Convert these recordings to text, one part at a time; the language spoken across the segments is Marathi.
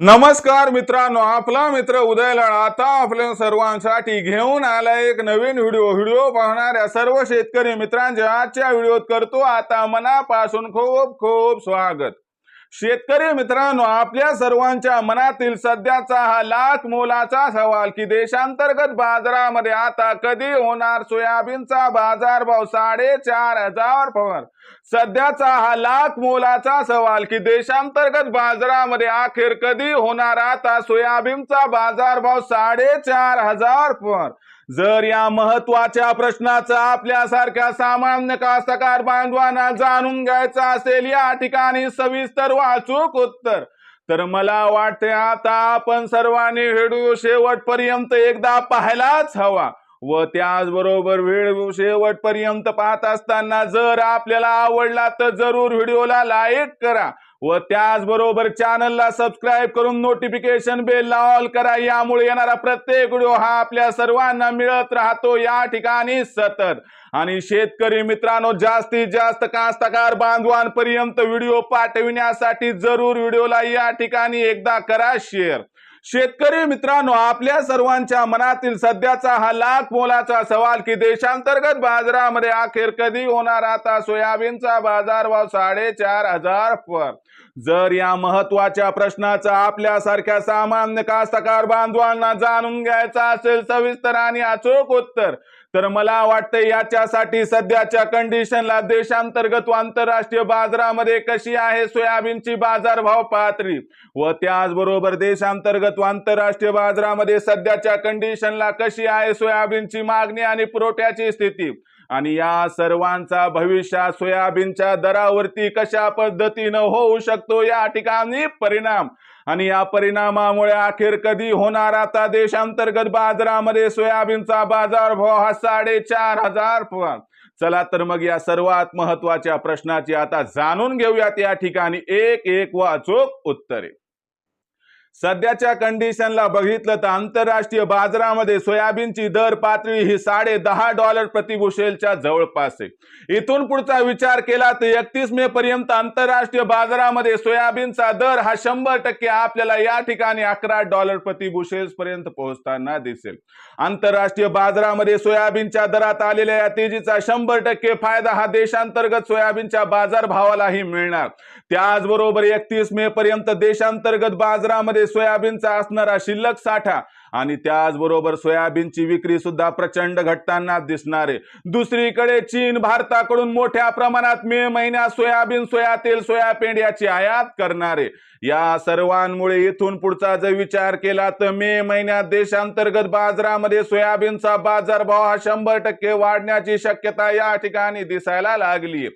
नमस्कार मित्रांनो आपला मित्र उदयलाळ आता आपल्या सर्वांसाठी घेऊन आला एक नवीन व्हिडिओ. व्हिडिओ पाहणाऱ्या सर्व शेतकरी मित्रांच्या आजच्या व्हिडिओत करतो आता मनापासून खूप खूप स्वागत. शेतकरी मित्रांनो आपल्या सर्वांच्या मनातील सध्याचा हा लाख मोलाचा सवाल की देशांतर्गत बाजारामध्ये आता कधी होणार सोयाबीनचा बाजारभाव साडेचार हजार पवार सध्याचा हा लाख मोलाचा सवाल की देशांतर्गत बाजारामध्ये अखेर कधी होणार आता सोयाबीनचा बाजारभाव साडेचार हजार पवार जर या महत्त्वाच्या प्रश्नाचा आपल्यासारख्या सामान्य कास्तकार बांधवांना जाणून घ्यायचं असेल या ठिकाणी सविस्तर वाचूक उत्तर. तर मला वाटते आता आपण सर्वांनी व्हिडिओ शेवटपर्यंत एकदा पाहायलाच हवा. व त्याचबरोबर व्हिडिओ शेवटपर्यंत पाहत असताना जर आपल्याला आवडला तर जरूर व्हिडिओला लाईक करा. व त्याचबरोबर चॅनलला सबस्क्राईब करून नोटिफिकेशन बेल ऑल करा. यामुळे येणारा प्रत्येक व्हिडिओ हा आपल्या सर्वांना मिळत राहतो. या ठिकाणी सतत. आणि शेतकरी मित्रांनो जास्तीत जास्त कास्तकार बांधवांपर्यंत व्हिडिओ पाठविण्यासाठी जरूर व्हिडिओला या ठिकाणी एकदा करा शेअर शेतकरी मित्रांनो आपल्या सर्वांच्या मनातील सध्याचा हा लाख मोलाचा सवाल की देशांतर्गत बाजारामध्ये अखेर कधी होणार आता? सोयाबीनचा बाजारभाव साडेचार हजार पर. जर या महत्त्वाच्या प्रश्नाचा आपल्यासारख्या सामान्य कास्तकार बांधवांना जाणून घ्यायचा असेल सविस्तर आणि अचूक उत्तर तर मला वाटतं याच्यासाठी सध्याच्या कंडिशनला देशांतर्गत व आंतरराष्ट्रीय बाजारामध्ये कशी आहे सोयाबीनची बाजारभाव पातळी व त्याचबरोबर देशांतर्गत व आंतरराष्ट्रीय बाजारामध्ये सध्याच्या कंडिशनला कशी आहे सोयाबीनची मागणी आणि पुरवठ्याची स्थिती. आणि या सर्वांचा भविष्यात सोयाबीनच्या दरावरती कशा पद्धतीनं होऊ शकतो या ठिकाणी परिणाम. आणि या परिणामामुळे अखेर कधी होणार आता देशांतर्गत बाजारामध्ये सोयाबीनचा बाजारभाव हा साडेचार हजार चला तर मग या सर्वात महत्त्वाच्या प्रश्नाची आता जाणून घेऊयात या ठिकाणी एक एक वाचूक उत्तरे. सध्याच्या कंडिशनला बघितलं तर आंतरराष्ट्रीय बाजारामध्ये सोयाबीनची दर पातळी ही साडे दहा डॉलर प्रतिबुशेलच्या जवळपास आहे. इथून पुढचा विचार केला तर एकतीस मे पर्यंत आंतरराष्ट्रीय बाजारामध्ये सोयाबीनचा दर हा शंभर टक्के आपल्याला या ठिकाणी अकरा डॉलर प्रतिबुशेल्स पर्यंत पोहोचताना दिसेल. आंतरराष्ट्रीय बाजारामध्ये सोयाबीनच्या दरात आलेल्या या तेजीचा शंभर टक्के फायदा हा देशांतर्गत सोयाबीनच्या बाजारभावालाही मिळणार. त्याचबरोबर एकतीस मे पर्यंत देशांतर्गत बाजारामध्ये सोयाबीनचा असणारा शिल्लक साठा आणि त्याचबरोबर सोयाबीनची विक्री सुद्धा प्रचंड घटताना दिसणार आहे. दुसरीकडे चीन भारताकडून मोठ्या प्रमाणात मे महिन्यात सोयाबीन सोया तेल सोयापेंड याची आयात करणार आहे. या सर्वांमुळे इथून पुढचा जर विचार केला तर मे महिन्यात देशांतर्गत बाजारामध्ये सोयाबीनचा बाजारभाव हा शंभर टक्के वाढण्याची शक्यता या ठिकाणी दिसायला लागली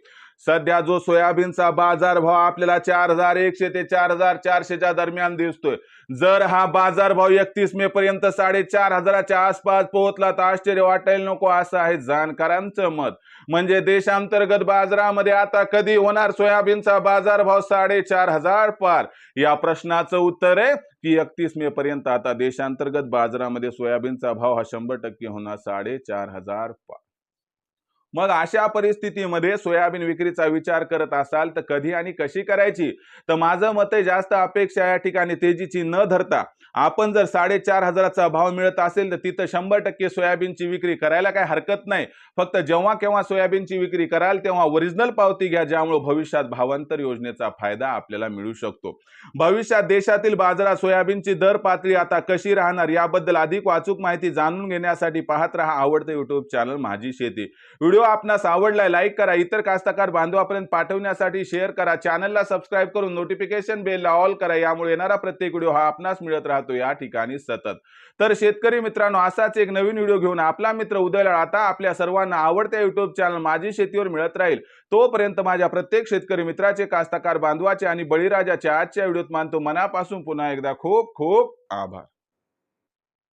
सध्या जो सोयाबीनचा बाजारभाव आपल्याला चार हजार एकशे ते चार हजार चारशेच्या दरम्यान दिसतोय. जर हा बाजारभाव एकतीस मे पर्यंत साडेचार हजाराच्या आसपास पोहोचला तर आश्चर्य वाटायला नको असं आहे जाणकारांचं मत. म्हणजे देशांतर्गत बाजारामध्ये आता कधी होणार सोयाबीनचा बाजारभाव साडेचार हजार पार? या प्रश्नाचं उत्तर आहे की एकतीस मे पर्यंत आता देशांतर्गत बाजारामध्ये सोयाबीनचा भाव हा शंभर टक्के होणार साडेचार हजार पार. मग अशा परिस्थितीमध्ये सोयाबीन विक्रीचा विचार करत असाल तर कधी आणि कशी करायची? तर माझं मत आहे जास्त अपेक्षा या ठिकाणी तेजीची न धरता आपण जर साडेचार हजाराचा भाव मिळत असेल तर तिथं शंभर टक्के सोयाबीनची विक्री करायला काही हरकत नाही. फक्त जेव्हा केव्हा सोयाबीनची विक्री कराल तेव्हा ओरिजिनल पावती घ्या ज्यामुळे भविष्यात भावांतर योजनेचा फायदा आपल्याला मिळू शकतो. भविष्यात देशातील बाजारात सोयाबीनची दर पातळी आता कशी राहणार याबद्दल अधिक वाचूक माहिती जाणून घेण्यासाठी पाहत राहा आवडतं युट्यूब चॅनल माझी शेती. व्हिडिओ आपणास आवडलाय लाईक करा. इतर कास्तकार बांधवापर्यंत पाठवण्यासाठी शेअर करा. चॅनलला सबस्क्राईब करून नोटिफिकेशन बेलला ऑल करा. यामुळे येणारा प्रत्येक व्हिडिओ हा आपणास मिळत राहतो. या ठिकाणी सतत. तर शेतकरी मित्रांनो असाच एक नवीन व्हिडिओ घेऊन आपला मित्र उदयला आता आपल्या सर्वांना आवडत्या युट्यूब चॅनल माझी शेतीवर मिळत राहील. तोपर्यंत माझ्या प्रत्येक शेतकरी मित्राचे कास्तकार बांधवाचे आणि बळीराजाचे आजच्या व्हिडिओत मानतो. मनापासून पुन्हा एकदा खूप खूप आभार.